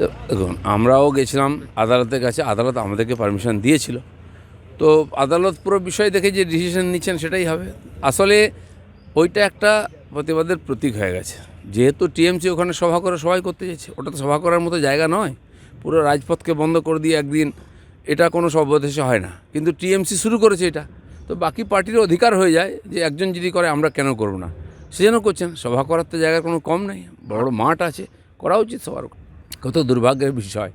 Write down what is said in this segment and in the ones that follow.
দেখুন, আমরাও গেছিলাম আদালতের কাছে, আদালত আমাদেরকে পারমিশন দিয়েছিল। তো আদালত পুরো বিষয় দেখে যে ডিসিশন নিচ্ছেন সেটাই হবে। আসলে ওইটা একটা প্রতিবাদের প্রতীক হয়ে গেছে। যেহেতু টিএমসি ওখানে সভা করে সবাই করতে চাইছে, ওটা তো সভা করার মতো জায়গা নয়। পুরো রাজপথকে বন্ধ করে দিয়ে একদিন এটা কোনো সভ্যদেশে হয় না। কিন্তু টিএমসি শুরু করেছে এটা। তো বাকি পার্টির অধিকার হয়ে যায় যে একজন যদি করে, আমরা কেন করব না? সেজন্য করছেন। সভা করার তো জায়গার কোনো কম নেই। বড় মাঠ আছে। করা উচিত সবার কত দুর্ভাগ্যের বিষয়।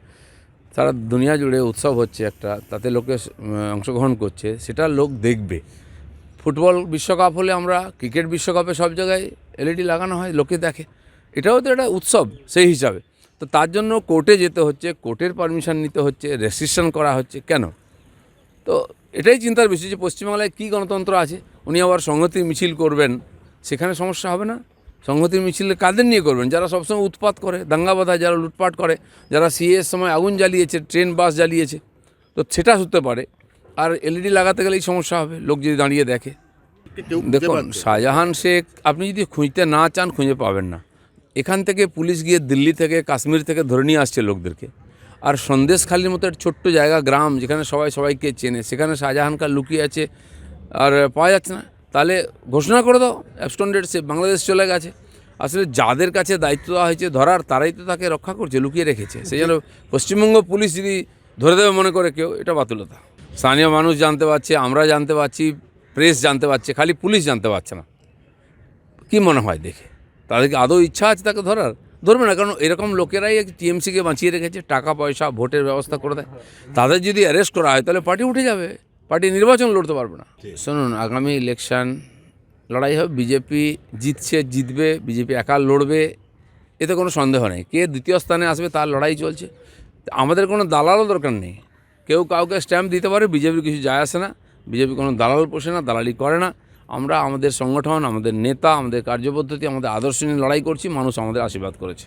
সারা দুনিয়া জুড়ে উৎসব হচ্ছে একটা, তাতে লোকে অংশগ্রহণ করছে, সেটা লোক দেখবে। ফুটবল বিশ্বকাপ হলে আমরা ক্রিকেট বিশ্বকাপে সব জায়গায় এলইডি লাগানো হয়, লোকে দেখে। এটাও তো একটা উৎসব সেই হিসাবে। তো তার জন্য কোর্টে যেতে হচ্ছে, কোর্টের পারমিশন নিতে হচ্ছে, রেস্ট্রিকশন করা হচ্ছে, কেন? তো এটাই চিন্তার বিষয় যে পশ্চিমবাংলায় কী গণতন্ত্র আছে, উনি আবার সংহতির মিছিল করবেন, সেখানে সমস্যা হবে না? সংহতির মিছিলে কাদের নিয়ে করবেন? যারা সবসময় উৎপাত করে, দাঙ্গা বাঁধায় যারা লুটপাট করে, যারা সিএর সময় আগুন জ্বালিয়েছে, ট্রেন, বাস জ্বালিয়েছে, তো সেটা হতে পারে। আর এলইডি লাগাতে গেলেই সমস্যা হবে, লোক যদি দাঁড়িয়ে দেখে। দেখুন, শাহজাহান শেখ, আপনি যদি খুঁজতে না চান, খুঁজে পাবেন না। এখান থেকে পুলিশ গিয়ে দিল্লি থেকে, কাশ্মীর থেকে ধরে নিয়ে আসছে লোকদেরকে। আর সন্দেশখালির মতো একটা ছোট্ট জায়গা, গ্রাম, যেখানে সবাই সবাইকে চেনে, সেখানে শাহজাহান খান লুকিয়ে আছে, আর পাওয়া যাচ্ছে না। তাহলে ঘোষণা করে দাও অ্যাবস্টন্ডেড সে বাংলাদেশ চলে গেছে। আসলে যাদের কাছে দায়িত্ব দেওয়া হয়েছে ধরার, তারাই তো তাকে রক্ষা করছে, লুকিয়ে রেখেছে। সেই জন্য পশ্চিমবঙ্গ পুলিশ যদি ধরে দেবে মনে করে কেউ, এটা বাতুলতা। স্থানীয় মানুষ জানতে পারছে, আমরা জানতে পারছি প্রেস জানতে পারছে, খালি পুলিশ জানতে পারছে না। কি মনে হয় দেখে? তাদেরকে আদৌ ইচ্ছা আছে তাকে ধরার? ধরবে না, কারণ এরকম লোকেরাই টিএমসিকে বাঁচিয়ে রেখেছে, টাকা পয়সা, ভোটের ব্যবস্থা করে দেয়। তাদের যদি অ্যারেস্ট করা হয়, তাহলে পার্টি উঠে যাবে। পার্টি নির্বাচন লড়তে পারবে না। শুনুন আগামী ইলেকশন লড়াই হবে বিজেপি জিতছে জিতবে বিজেপি একা লড়বে এতে কোনো সন্দেহ নেই। কে দ্বিতীয় স্থানে আসবে তার লড়াই চলছে। আমাদের কোনো দালালও দরকার নেই। কেউ কাউকে স্ট্যাম্প দিতে পারে বিজেপির কিছু যায় আসে না বিজেপি কোনো দালাল পোষে না দালালি করে না। আমরা আমাদের সংগঠন আমাদের নেতা আমাদের কার্যপদ্ধতি আমাদের আদর্শ নিয়ে লড়াই করছি মানুষ আমাদের আশীর্বাদ করেছে।